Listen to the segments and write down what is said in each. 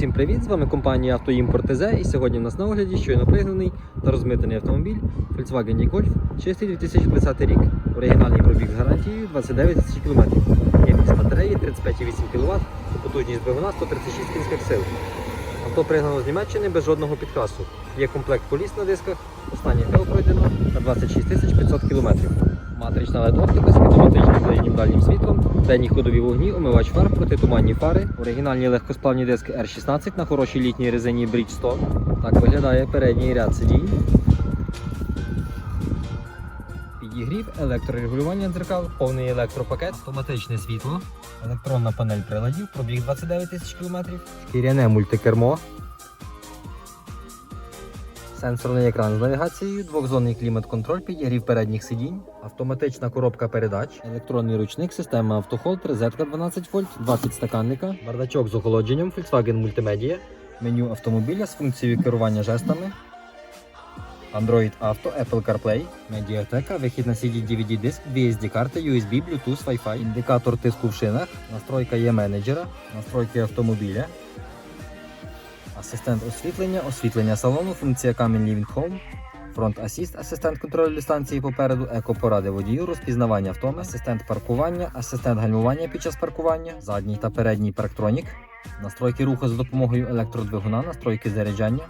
Усім привіт! З вами компанія Автоімпорт ТЗ і сьогодні у нас на огляді щойно пригнаний та розмитаний автомобіль Volkswagen e-Golf, чистий 2020 рік. Оригінальний пробіг з гарантією 29 тисяч км. Ємність батареї 35,8 кВт, потужність двигуна 136 кінських сил. Авто пригнано з Німеччини без жодного підкрасу. Є комплект поліс на дисках, останнє ТО пройдено на 26 тисяч 500 км. Матрична LED з автоматичним ближнім дальнім світлом, денні ходові вогні, омивач фар, протитуманні фари, оригінальні легкосплавні диски R16 на хорошій літній резині Bridgestone. Так виглядає передній ряд сидінь. Підігрів, електрорегулювання дзеркал, повний електропакет, автоматичне світло, електронна панель приладів, пробіг 29 тисяч кілометрів, шкіряне мультикермо, Сенсорний екран з навігацією, двохзонний клімат-контроль, підігрів передніх сидінь, автоматична коробка передач, електронний ручник, система автохолд, розетка 12 вольт, два підстаканника, бардачок з охолодженням, Volkswagen Multimedia, меню автомобіля з функцією керування жестами, Android Auto, Apple CarPlay, медіатека, вихід на CD DVD диск, VSD карти, USB, Bluetooth, Wi-Fi, індикатор тиску в шинах, настройка є менеджера, настройки автомобіля. Асистент освітлення, освітлення салону, функція Камін Living Home, фронт асіст, асистент контролю дистанції попереду, екопоради водію, розпізнавання втоми, асистент паркування, асистент гальмування під час паркування, задній та передній парктронік, настройки руху за допомогою електродвигуна, настройки заряджання,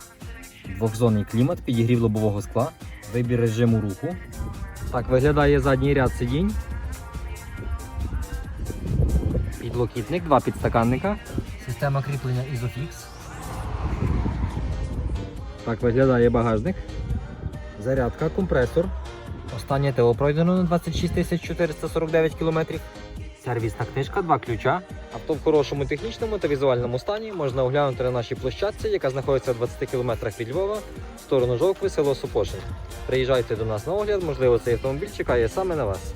двохзонний клімат, підігрів лобового скла, вибір режиму руху. Так виглядає задній ряд сидінь. Підлокітник, два підстаканника, система кріплення Isofix. Так виглядає багажник. Зарядка, компресор. Останнє ТО пройдено на 26 449 км. Сервісна книжка, два ключа. Авто в хорошому технічному та візуальному стані можна оглянути на нашій площадці, яка знаходиться в 20 км від Львова, в сторону Жовкви, село Сопошин. Приїжджайте до нас на огляд, можливо, цей автомобіль чекає саме на вас.